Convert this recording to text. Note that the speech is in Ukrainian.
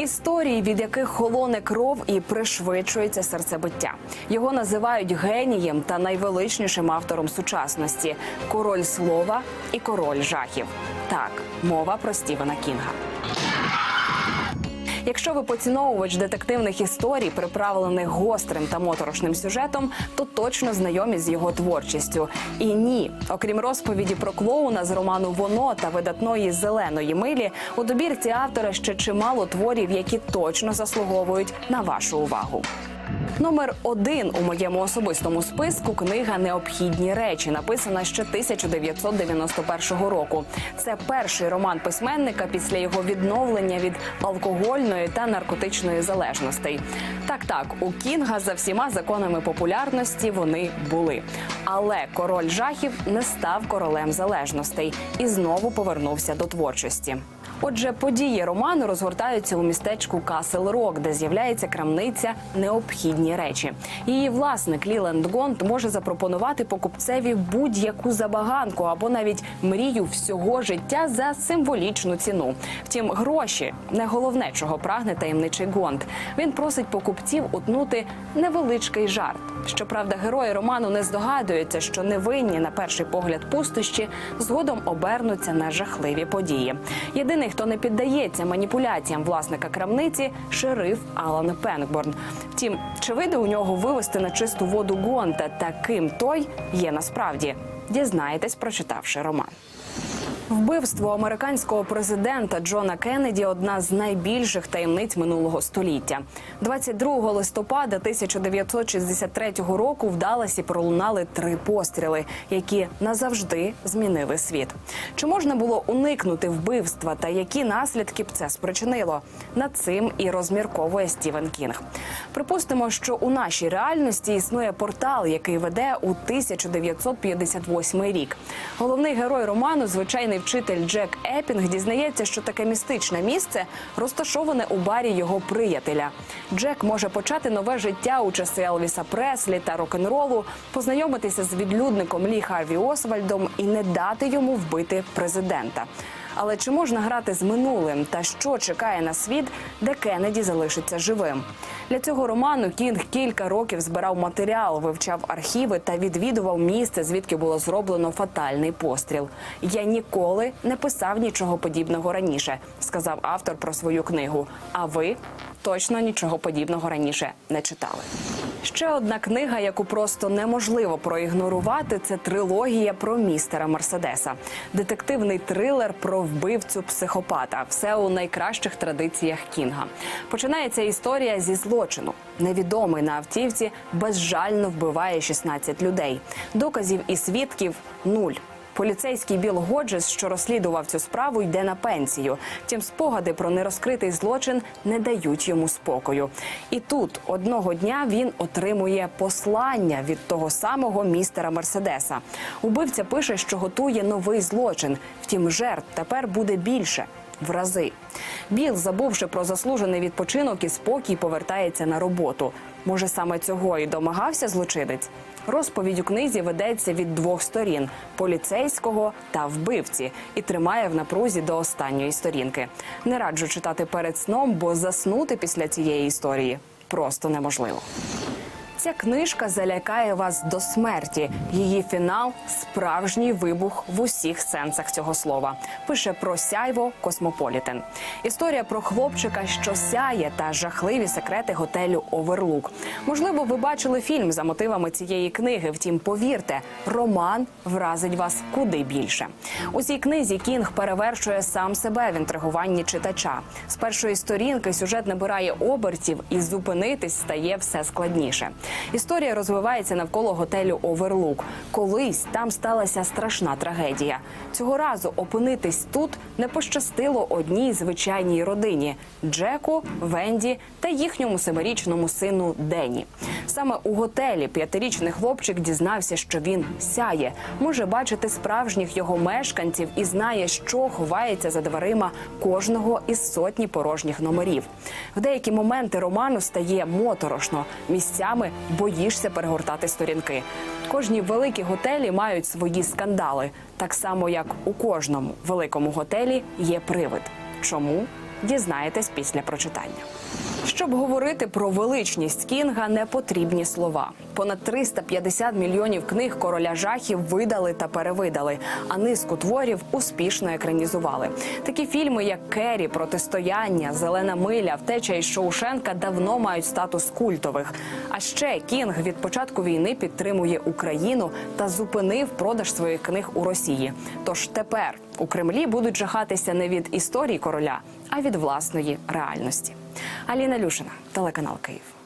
Історії, від яких холоне кров і пришвидшується серцебиття. Його називають генієм та найвеличнішим автором сучасності король слова і король жахів. Так, мова про Стівена Кінга. Якщо ви поціновувач детективних історій, приправлених гострим та моторошним сюжетом, то точно знайомі з його творчістю. І ні, окрім розповіді про клоуна з роману Воно та видатної зеленої милі, у добірці автора ще чимало творів, які точно заслуговують на вашу увагу. Номер один у моєму особистому списку книга Необхідні речі, написана ще 1991 року. Це перший роман письменника після його відновлення від алкогольної та наркотичної залежностей. Так, так, у Кінга за всіма законами популярності вони були. Але король жахів не став королем залежностей і знову повернувся до творчості. Отже, події роману розгортаються у містечку Касл Рок, де з'являється крамниця необхідні речі. Її власник Ліленд Гонт може запропонувати покупцеві будь-яку забаганку або навіть мрію всього життя за символічну ціну. Втім, гроші не головне, чого прагне таємничий Гонт. Він просить покупців утнути невеличкий жарт. Щоправда, герої роману не здогадуються, що невинні на перший погляд пустощі згодом обернуться на жахливі події. Єдиний, хто не піддається маніпуляціям власника крамниці, шериф Алан Пенкборн. Втім, чи вийде у нього вивести на чисту воду Гонта та ким той є насправді? Дізнаєтесь, прочитавши роман. Вбивство американського президента Джона Кеннеді – одна з найбільших таємниць минулого століття. 22 листопада 1963 року в Далласі пролунали три постріли, які назавжди змінили світ. Чи можна було уникнути вбивства та які наслідки б це спричинило? Над цим і розмірковує Стівен Кінг. Припустимо, що у нашій реальності існує портал, який веде у 1958 рік. Головний герой роману, звичайний вчитель Джек Епінг, дізнається, що таке містичне місце розташоване у барі його приятеля. Джек може почати нове життя у часи Елвіса Преслі та рок-н-ролу, познайомитися з відлюдником Лі Харві Освальдом і не дати йому вбити президента. Але чи можна грати з минулим та що чекає на світ, де Кеннеді залишиться живим? Для цього роману Кінг кілька років збирав матеріал, вивчав архіви та відвідував місце, звідки було зроблено фатальний постріл. Я ніколи не писав нічого подібного раніше, сказав автор про свою книгу. А ви точно нічого подібного раніше не читали. Ще одна книга, яку просто неможливо проігнорувати, це трилогія про містера Мерседеса, детективний трилер про вбивцю психопата. Все у найкращих традиціях Кінга. Починається історія зі злочину. Невідомий на автівці безжально вбиває 16 людей. Доказів і свідків нуль. Поліцейський Біл Годжес, що розслідував цю справу, йде на пенсію. Втім, спогади про нерозкритий злочин не дають йому спокою. І тут одного дня він отримує послання від того самого містера Мерседеса. Убивця пише, що готує новий злочин. Втім, жертв тепер буде більше. В рази Біл, забувши про заслужений відпочинок і спокій, повертається на роботу. Може, саме цього і домагався злочинець? Розповідь у книзі ведеться від двох сторін поліцейського та вбивці, і тримає в напрузі до останньої сторінки. Не раджу читати перед сном, бо заснути після цієї історії просто неможливо. Ця книжка залякає вас до смерті. Її фінал справжній вибух в усіх сенсах цього слова. Пише про сяйво Космополітен. Історія про хлопчика, що сяє, та жахливі секрети готелю Оверлук. Можливо, ви бачили фільм за мотивами цієї книги. Втім, повірте, роман вразить вас куди більше. У цій книзі Кінг перевершує сам себе в інтригуванні читача. З першої сторінки сюжет набирає обертів, і зупинитись стає все складніше. Історія розвивається навколо готелю Оверлук. Колись там сталася страшна трагедія. Цього разу опинитись тут не пощастило одній звичайній родині Джеку, Венді та їхньому семирічному сину Дені. Саме у готелі п'ятирічний хлопчик дізнався, що він сяє, може бачити справжніх його мешканців і знає, що ховається за дверима кожного із сотні порожніх номерів. В деякі моменти роману стає моторошно місцями боїшся перегортати сторінки. Кожні великі готелі мають свої скандали, так само як у кожному великому готелі є привид. Чому? Дізнаєтесь після прочитання. Щоб говорити про величність Кінга, не потрібні слова. Понад 350 мільйонів книг короля жахів видали та перевидали, а низку творів успішно екранізували. Такі фільми, як Керрі, Протистояння, Зелена миля, Втеча із Шоушенка давно мають статус культових. А ще Кінг від початку війни підтримує Україну та зупинив продаж своїх книг у Росії. Тож тепер у Кремлі будуть жахатися не від історії короля, а від власної реальності. Аліна Люшина, телеканал Київ.